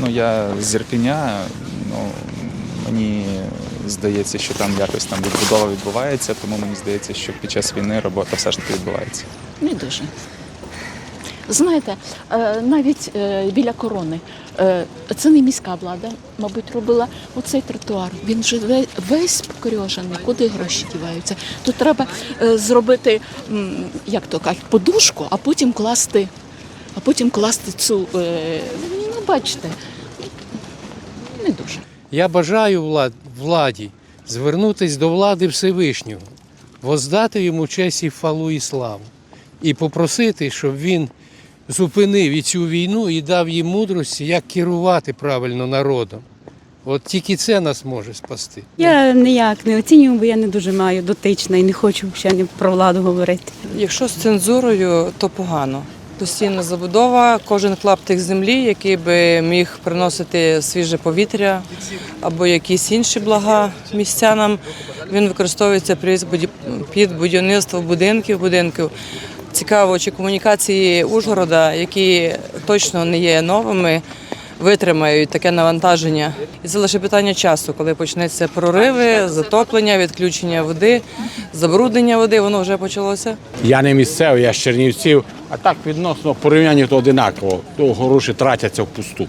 ну я з Ірпеня, ну мені здається, що там якось там відбудова відбувається, тому мені здається, що під час війни робота все ж таки відбувається. Не дуже. Знаєте, е, навіть е, біля корони е, це не міська влада, мабуть, робила оцей тротуар. Він же ве- весь покорьожений. Куди гроші діваються? Тут треба зробити, як то кажуть, подушку, а потім класти, а потім класти цю. Бачите, не дуже. Я бажаю владі звернутися до влади Всевишнього, воздати йому честь і фалу і славу, і попросити, щоб він зупинив і цю війну і дав їм мудрості, як керувати правильно народом. От тільки це нас може спасти. Я ніяк не оцінюю, бо я не дуже маю дотична і не хочу ще про владу говорити. Якщо з цензурою, то погано. Постійна забудова, кожен клаптик землі, який би міг приносити свіже повітря або якісь інші блага містянам, він використовується під будівництво будинків, будинків. Цікаво, чи комунікації Ужгорода, які точно не є новими, витримають таке навантаження. І це лише питання часу, коли почнеться прориви, затоплення, відключення води, забруднення води, воно вже почалося. Я не місцевий, я з Чернівців, а так відносно порівняння то одинаково. То гроші тратяться впусту.